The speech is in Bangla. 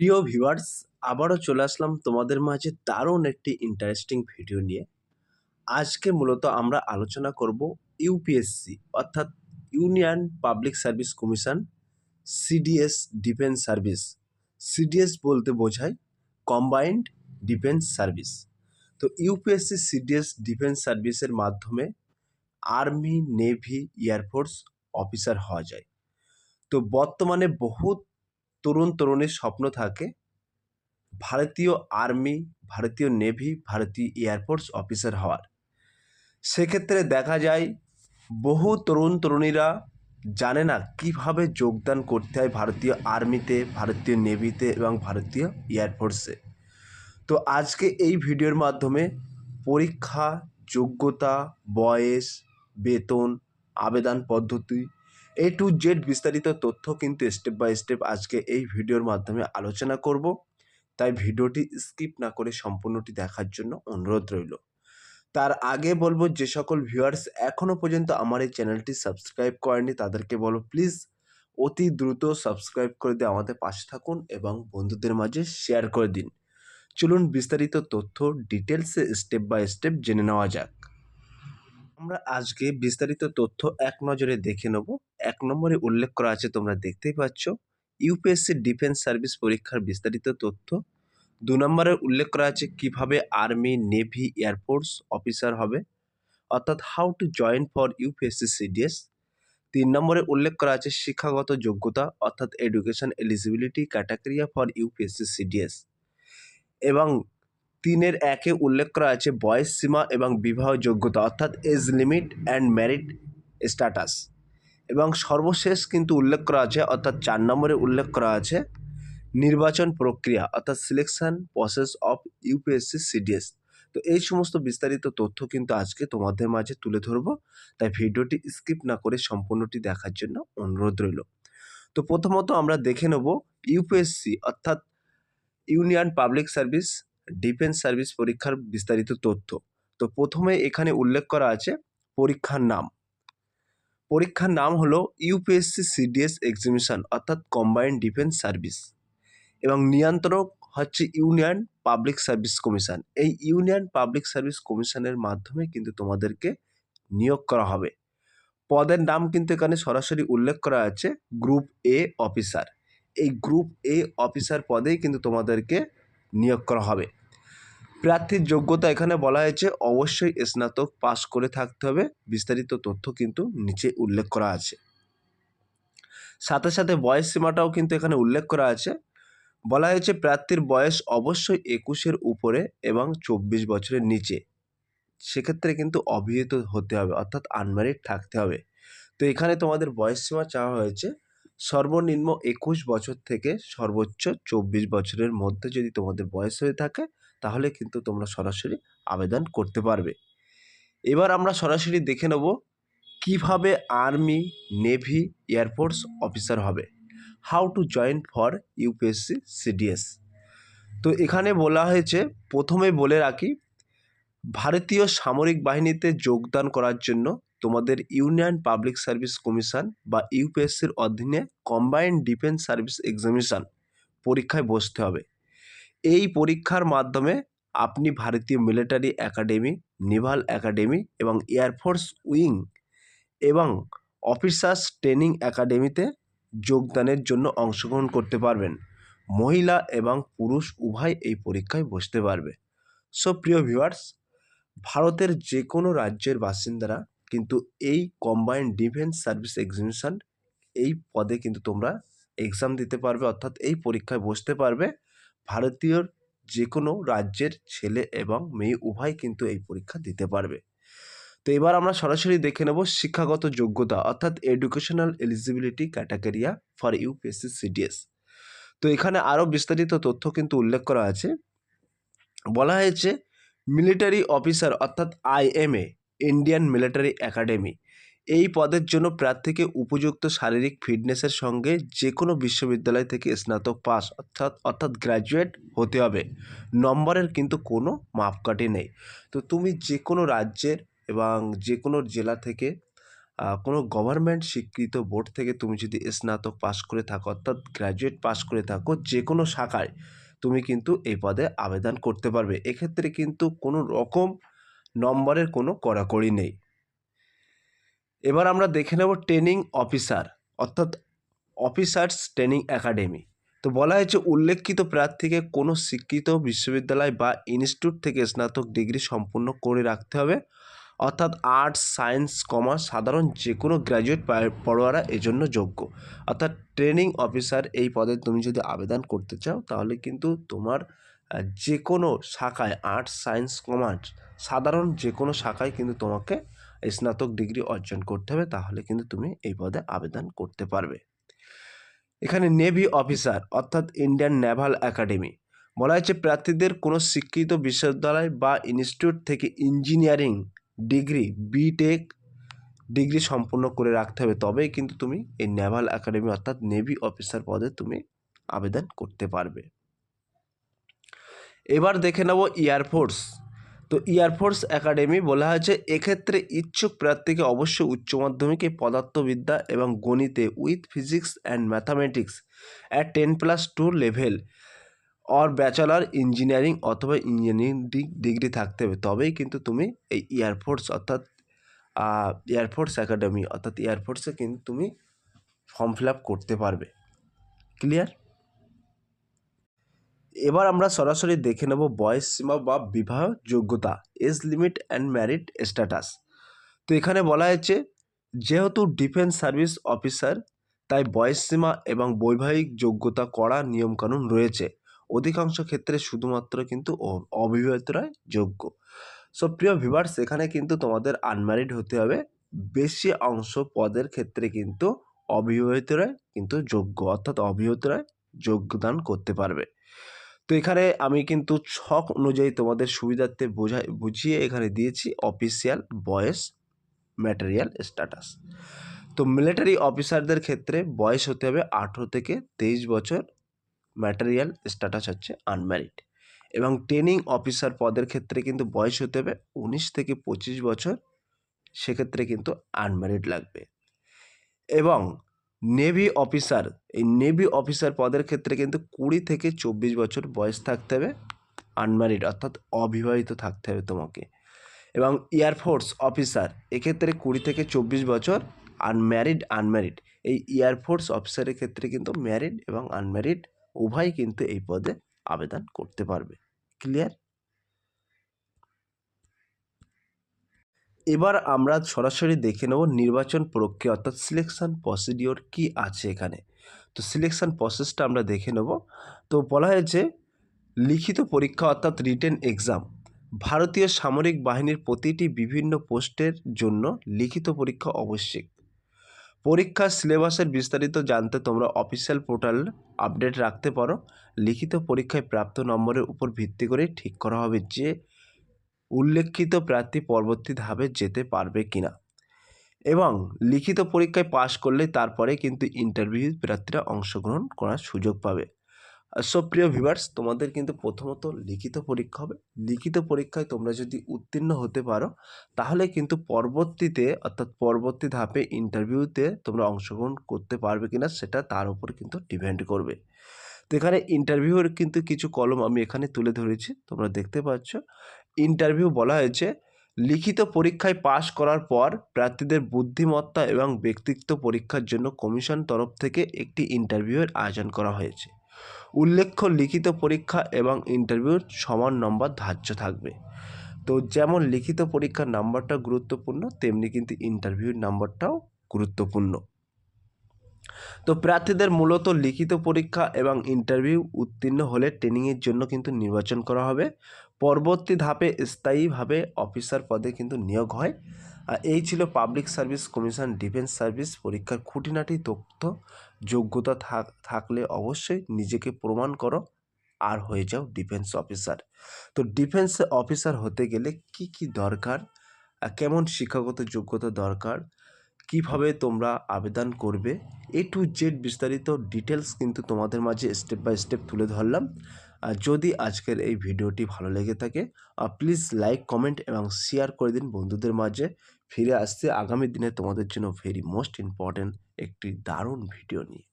প্রিয় ভিউয়ার্স, আবারও চলে আসলাম তোমাদের মাঝে দারুণ একটি ইন্টারেস্টিং ভিডিও নিয়ে। আজকে মূলত আমরা আলোচনা করব ইউপিএসসি অর্থাৎ union public service commission CDS defence service CDS বলতে বোঝায় কম্বাইন্ড ডিফেন্স সার্ভিস তো ইউপিএসসি সিডিএস ডিফেন্স সার্ভিসের মাধ্যমে আর্মি নেভি এয়ারফোর্স অফিসার হওয়া যায়। তো বর্তমানে বহুত তরুণ তরুণীর স্বপ্ন থাকে, ভারতীয় আর্মি, ভারতীয় নেভি, ভারতীয় এয়ারফোর্স অফিসার হওয়ার। সেক্ষেত্রে দেখা যায়, বহু তরুণ তরুণীরা জানে না কীভাবে যোগদান করতে হয় ভারতীয় আর্মিতে, ভারতীয় নেভিতে এবং ভারতীয় এয়ারফোর্সে তো আজকে এই ভিডিওর মাধ্যমে পরীক্ষা, যোগ্যতা, বয়স, বেতন, আবেদন পদ্ধতি এ টু জেড বিস্তারিত তথ্য কিন্তু স্টেপ বাই স্টেপ আজকে এই ভিডিওর মাধ্যমে আলোচনা করব। তাই ভিডিওটি স্কিপ না করে সম্পূর্ণটি দেখার জন্য অনুরোধ রইল। তার আগে বলব, যে সকল ভিউয়ার্স এখনও পর্যন্ত আমার এই চ্যানেলটি সাবস্ক্রাইব করেনি তাদেরকে বলো প্লিজ অতি দ্রুত সাবস্ক্রাইব করে দিয়ে আমাদের পাশে থাকুন এবং বন্ধুদের মাঝে শেয়ার করে দিন। চলুন বিস্তারিত তথ্য ডিটেলসে স্টেপ বাই স্টেপ জেনে নেওয়া যাক। আমরা আজকে বিস্তারিত তথ্য এক নজরে দেখে নেব। এক নম্বরে উল্লেখ করা আছে, তোমরা দেখতেই পাচ্ছ, ইউপিএসসি ডিফেন্স সার্ভিস পরীক্ষার বিস্তারিত তথ্য। দু নম্বরে উল্লেখ করা আছে, কীভাবে আর্মি, নেভি এয়ারফোর্স অফিসার হবে, অর্থাৎ how to join for UPSC CDS. তিন নম্বরে উল্লেখ করা আছে, শিক্ষাগত যোগ্যতা, অর্থাৎ education eligibility criteria for UPSC CDS. এবং তিনের একে উল্লেখ করা আছে বয়স, সীমা এবং বিবাহ যোগ্যতা, অর্থাৎ age limit and married status এবং সর্বশেষ কিন্তু উল্লেখ করা আছে, অর্থাৎ চার নম্বরে উল্লেখ করা আছে, নির্বাচন প্রক্রিয়া, অর্থাৎ selection process of UPSC CDS তো এই সমস্ত বিস্তারিত তথ্য কিন্তু আজকে তোমাদের মাঝে তুলে ধরবো, তাই ভিডিওটি স্কিপ না করে সম্পূর্ণটি দেখার জন্য অনুরোধ রইল। তো প্রথমত আমরা দেখে নেব ইউপিএসসি অর্থাৎ union public service defence service পরীক্ষার বিস্তারিত তথ্য। তো প্রথমে এখানে উল্লেখ করা আছে পরীক্ষার নাম। পরীক্ষার নাম হলো ইউপিএসসি সিডিএস এক্সিবিশন অর্থাৎ কম্বাইন্ড ডিফেন্স সার্ভিস এবং নিয়ন্ত্রক হচ্ছে ইউনিয়ন পাবলিক সার্ভিস কমিশন এই ইউনিয়ন পাবলিক সার্ভিস কমিশনের মাধ্যমে কিন্তু তোমাদেরকে নিয়োগ করা হবে। পদের নাম কিন্তু এখানে সরাসরি উল্লেখ করা আছে গ্রুপ এ অফিসার এই গ্রুপ এ অফিসার পদেই কিন্তু তোমাদেরকে নিয়োগ করা হবে। প্রার্থীর যোগ্যতা এখানে বলা হয়েছে, অবশ্যই স্নাতক পাস করে থাকতে হবে। বিস্তারিত তথ্য কিন্তু নিচে উল্লেখ করা আছে। সাথে সাথে বয়স সীমাটাও কিন্তু এখানে উল্লেখ করা আছে। বলা হয়েছে, প্রার্থীর বয়স অবশ্যই একুশের উপরে এবং চব্বিশ বছরের নিচে। সেক্ষেত্রে কিন্তু অভিহিত হতে হবে, অর্থাৎ আনম্যারিড থাকতে হবে। তো এখানে তোমাদের বয়স সীমা চাওয়া হয়েছে সর্বনিম্ন একুশ বছর থেকে সর্বোচ্চ চব্বিশ বছরের মধ্যে যদি তোমাদের বয়স হয়ে থাকে, তাহলে কিন্তু তোমরা সরাসরি আবেদন করতে পারবে। এবার আমরা সরাসরি দেখে নেব কীভাবে army, navy air force officer হবে। How to join for UPSC CDS. তো এখানে বলা হয়েছে, প্রথমে বলে রাখি, ভারতীয় সামরিক বাহিনীতে যোগদান করার জন্য তোমাদের ইউনিয়ন পাবলিক সার্ভিস কমিশন বা ইউপিএসসির অধীনে কম্বাইন্ড ডিফেন্স সার্ভিস এক্সামিনেশন পরীক্ষায় বসতে হবে। এই পরীক্ষার মাধ্যমে আপনি ভারতীয় মিলিটারি একাডেমি নেভাল একাডেমি এবং এয়ারফোর্স উইং এবং অফিসার্স ট্রেনিং একাডেমিতে যোগদানের জন্য অংশগ্রহণ করতে পারবেন। মহিলা এবং পুরুষ উভয় এই পরীক্ষায় বসতে পারবে। সো প্রিয় ভিউয়ার্স ভারতের যে কোনো রাজ্যের বাসিন্দারা কিন্তু এই কম্বাইন্ড ডিফেন্স সার্ভিস এক্সিবিশন এই পদে কিন্তু তোমরা এক্সাম দিতে পারবে, অর্থাৎ এই পরীক্ষায় বসতে পারবে। ভারতীয় যে কোনো রাজ্যের ছেলে এবং মেয়ে উভয় কিন্তু এই পরীক্ষা দিতে পারবে। তো এবার আমরা সরাসরি দেখে নেব শিক্ষাগত যোগ্যতা, অর্থাৎ educational eligibility criteria for UPSC CDS তো এখানে আরও বিস্তারিত তথ্য কিন্তু উল্লেখ করা আছে। বলা হয়েছে মিলিটারি অফিসার অর্থাৎ আইএমএ ইন্ডিয়ান মিলিটারি একাডেমি এই পদের জন্য প্রার্থীকে উপযুক্ত শারীরিক ফিটনেসের সঙ্গে যে কোনো বিশ্ববিদ্যালয় থেকে স্নাতক পাস অর্থাৎ অর্থাৎ গ্র্যাজুয়েট হতে হবে। নম্বরের কিন্তু কোনো মাপকাঠি নেই। তো তুমি যে কোনো রাজ্যের এবং যে কোনো জেলা থেকে কোনো গভর্নমেন্ট স্বীকৃত বোর্ড থেকে তুমি যদি স্নাতক পাস করে থাকো, অর্থাৎ গ্র্যাজুয়েট পাস করে থাকো যে কোনো শাখায়, তুমি কিন্তু এই পদে আবেদন করতে পারবে। এক্ষেত্রে কিন্তু কোনো রকম নম্বরের কোনো কড়াকড়ি নেই। এবার আমরা দেখে নেব ট্রেনিং অফিসার, অর্থাৎ অফিসার্স ট্রেনিং একাডেমি। তো বলা হয়েছে, উল্লেখিত প্রার্থীকে কোনো স্বীকৃত বিশ্ববিদ্যালয় বা ইনস্টিটিউট থেকে স্নাতক ডিগ্রি সম্পূর্ণ করে রাখতে হবে। অর্থাৎ আর্টস, সায়েন্স, কমার্স, সাধারণ যে কোনো গ্র্যাজুয়েট পড়ুয়ারা এজন্য যোগ্য। অর্থাৎ ট্রেনিং অফিসার এই পদে তুমি যদি আবেদন করতে চাও, তাহলে কিন্তু তোমার যে কোনো শাখায় আর্টস সায়েন্স, কমার্স, সাধারণ যে কোনো শাখায় কিন্তু তোমাকে স্নাতক ডিগ্রি অর্জন করতে হবে, তাহলে কিন্তু তুমি এই পদে আবেদন করতে পারবে। এখানে নেভি অফিসার অর্থাৎ ইন্ডিয়ান নেভাল একাডেমি বলা হয়েছে প্রার্থীদের কোনো স্বীকৃত বিশ্ববিদ্যালয় বা ইনস্টিটিউট থেকে ইঞ্জিনিয়ারিং ডিগ্রি বিটেক ডিগ্রি সম্পূর্ণ করে রাখতে হবে, তবেই কিন্তু তুমি এই নেভাল একাডেমি অর্থাৎ নেভি অফিসার পদে তুমি আবেদন করতে পারবে। এবার দেখে নেব এয়ারফোর্স তো এয়ারফোর্স একাডেমি বলা হয়েছে, এক্ষেত্রে ইচ্ছুক প্রার্থীকে অবশ্যই উচ্চ মাধ্যমিকে পদার্থবিদ্যা এবং গণিতে with physics and mathematics at ten plus two level or bachelor engineering অথবা ইঞ্জিনিয়ারিং ডিগ্রি থাকতে হবে। তবেই কিন্তু তুমি এই এয়ারফোর্স অর্থাৎ এয়ারফোর্স একাডেমি অর্থাৎ এয়ারফোর্সে কিন্তু তুমি ফর্ম ফিল আপ করতে পারবে। ক্লিয়ার এবার আমরা সরাসরি দেখে নেব বয়স সীমা বা বিবাহ যোগ্যতা, age limit and married status তো এখানে বলা হয়েছে, যেহেতু ডিফেন্স সার্ভিস অফিসার তাই বয়স সীমা এবং বৈবাহিক যোগ্যতা করা নিয়মকানুন রয়েছে। অধিকাংশ ক্ষেত্রে শুধুমাত্র কিন্তু অবিবাহিতরাই যোগ্য। সো প্রিয় ভিভার্স এখানে কিন্তু তোমাদের আনম্যারিড হতে হবে। বেশি অংশ পদের ক্ষেত্রে কিন্তু অবিবাহিতরাই কিন্তু যোগ্য, অর্থাৎ অবিবাহিতরাই যোগদান করতে পারবে। তো এখানে আমি কিন্তু ছক অনুযায়ী তোমাদের সুবিধার্থে বোঝাই বুঝিয়ে এখানে দিয়েছি অফিসিয়াল বয়স ম্যাটেরিয়াল স্ট্যাটাস তো মিলিটারি অফিসারদের ক্ষেত্রে বয়স হতে হবে আঠেরো থেকে তেইশ বছর ম্যাটেরিয়াল স্ট্যাটাস হচ্ছে আনম্যারিড এবং ট্রেনিং অফিসার পদের ক্ষেত্রে কিন্তু বয়স হতে হবে উনিশ থেকে পঁচিশ বছর, সেক্ষেত্রে কিন্তু আনম্যারিড লাগবে। এবং নেভি অফিসার এই নেভি অফিসার পদের ক্ষেত্রে কিন্তু কুড়ি থেকে চব্বিশ বছর বয়স থাকতে হবে আনম্যারিড অর্থাৎ অবিবাহিত থাকতে হবে তোমাকে। এবং এয়ারফোর্স অফিসার এক্ষেত্রে কুড়ি থেকে চব্বিশ বছর আনম্যারিড আনম্যারিড এই এয়ারফোর্স অফিসারের ক্ষেত্রে কিন্তু ম্যারিড এবং আনম্যারিড উভয় কিন্তু এই পদে আবেদন করতে পারবে। ক্লিয়ার এবার আমরা সরাসরি দেখে নেব নির্বাচন প্রক্রিয়া অর্থাৎ সিলেকশন প্রসিডিওর কি আছে এখানে। তো সিলেকশান প্রসেসটা আমরা দেখে নেব। তো বলা হয়েছে, লিখিত পরীক্ষা অর্থাৎ রিটেন এক্সাম ভারতীয় সামরিক বাহিনীর প্রতিটি বিভিন্ন পোস্টের জন্য লিখিত পরীক্ষা আবশ্যিক। পরীক্ষার সিলেবাসের বিস্তারিত জানতে তোমরা অফিসিয়াল পোর্টাল আপডেট রাখতে পারো। লিখিত পরীক্ষায় প্রাপ্ত নম্বরের উপর ভিত্তি করে ঠিক করা হবে যে উল্লেখিত প্রার্থী পরবর্তী ধাপে যেতে পারবে কিনা। এবং লিখিত পরীক্ষায় পাশ করলে তারপরে কিন্তু ইন্টারভিউ প্রার্থীরা অংশগ্রহণ করার সুযোগ পাবে। সো ভিভার্স তোমাদের কিন্তু প্রথমত লিখিত পরীক্ষা হবে। লিখিত পরীক্ষায় তোমরা যদি উত্তীর্ণ হতে পারো, তাহলে কিন্তু পরবর্তীতে, অর্থাৎ পরবর্তী ধাপে ইন্টারভিউতে তোমরা অংশগ্রহণ করতে পারবে কিনা, সেটা তার উপর কিন্তু ডিপেন্ড করবে। তো এখানে ইন্টারভিউর কিন্তু কিছু কলম আমি এখানে তুলে ধরেছি। তোমরা দেখতে পাচ্ছ। ইন্টারভিউ বলা হয়েছে, লিখিত পরীক্ষায় পাশ করার পর প্রার্থীদের বুদ্ধিমত্তা এবং ব্যক্তিত্ব পরীক্ষার জন্য কমিশন তরফ থেকে একটি ইন্টারভিউয়ের আয়োজন করা হয়েছে। উল্লেখ্য, লিখিত পরীক্ষা এবং ইন্টারভিউর সমান নম্বর ধার্য থাকবে। তো যেমন লিখিত পরীক্ষার নাম্বারটা গুরুত্বপূর্ণ, তেমনি কিন্তু ইন্টারভিউর নাম্বারটাও গুরুত্বপূর্ণ। তো প্রার্থীদের মূলত লিখিত পরীক্ষা এবং ইন্টারভিউ উত্তীর্ণ হলে ট্রেনিংয়ের জন্য কিন্তু নির্বাচন করা হবে। পরবর্তী ধাপে স্থায়ীভাবে অফিসার পদে কিন্তু নিয়োগ হয়। আর এই ছিল public service commission defence service পরীক্ষার খুঁটিনাটি তথ্য। যোগ্যতা থাক থাকলে অবশ্যই নিজেকে প্রমাণ করো, আর হয়ে যাও ডিফেন্স অফিসার। তো ডিফেন্স অফিসার হতে গেলে কি কি দরকার? কেমন শিক্ষাগত যোগ্যতা দরকার? কীভাবে তোমরা আবেদন করবে? এ টু জেড বিস্তারিত ডিটেলস কিন্তু তোমাদের মাঝে স্টেপ বাই স্টেপ তুলে ধরলাম। যদি আজকের এই ভিডিওটি ভালো লেগে থাকে প্লিজ লাইক কমেন্ট এবং শেয়ার করে দিন বন্ধুদের মাঝে। ফিরে আসতে আগামী দিনে তোমাদের জন্য ভেরি মোস্ট ইম্পর্ট্যান্ট একটি দারুণ ভিডিও নিয়ে।